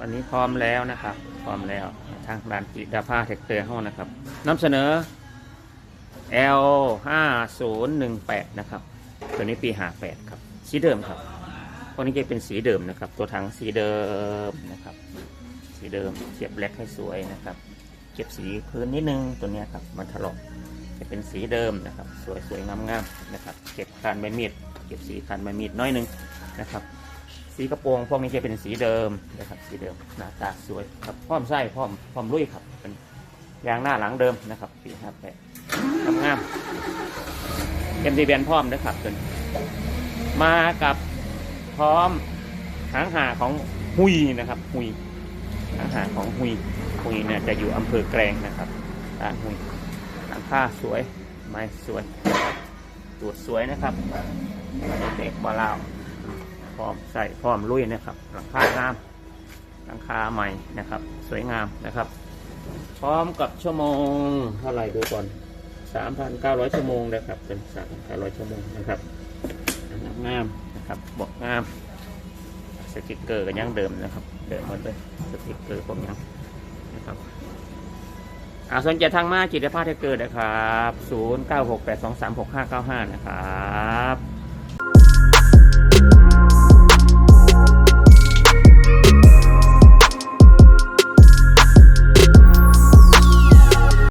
วันนี้พร้อมแล้วนะครับ พร้อมแล้วทางด้านจิดาภาเทคเตอร์ห้องนะครับนำเสนอ L 5 0 1 8นะครับ ตัวนี้ปี58ครับสีเดิมครับพวนี้จะเป็นสีเดิมนะครับ ตัวถังสีเดิมนะครับ สีเดิมเสียบแบล็คให้สวยนะครับ เก็บสีพื้นนิดนึงตัวนี้ครับมันถลอกจะเป็นสีเดิมนะครับ สวยสวยงามงามๆนะครับ เก็บคานใบมีดเก็บสีคานใบมีดน้อยนึงนะครับ สีกระโปรงพวกนี้จะเป็นสีเดิมนะครับสีเดิมหน้าตาสวยครับพร้อมไส้พร้อมพร้อมลุยครับเป็นยางหน้าหลังเดิมนะครับปีห้าแปดงามเอ็มดีแบนพร้อมนะครับตัวนี้มากับพร้อมหางหาของหุยนะครับหุยหางหาของหุยหุยเนี่ยจะอยู่อำเภอแกลงนะครับด้านหุยหลังคาสวยไม้สวยตูดสวยนะครับเด็กบาลาว พร้อมใส่พร้อมลุยนะครับ หลังคางาม หลังคาใหม่นะครับ สวยงามนะครับ พร้อมกับชั่วโมงเท่าไหร่ดูก่อน3,900ชั่วโมงนะครับเป็น3,900ชั่วโมงนะครับงามนะครับบอกงามสติกเกอร์ก็ยังเดิมนะครับ เดิมหมดเลยสติกเกอร์ผมยังนะครับอาสนใจทางมาจิตภาพเทเกอร์นะครับ 0968236595 นะครับ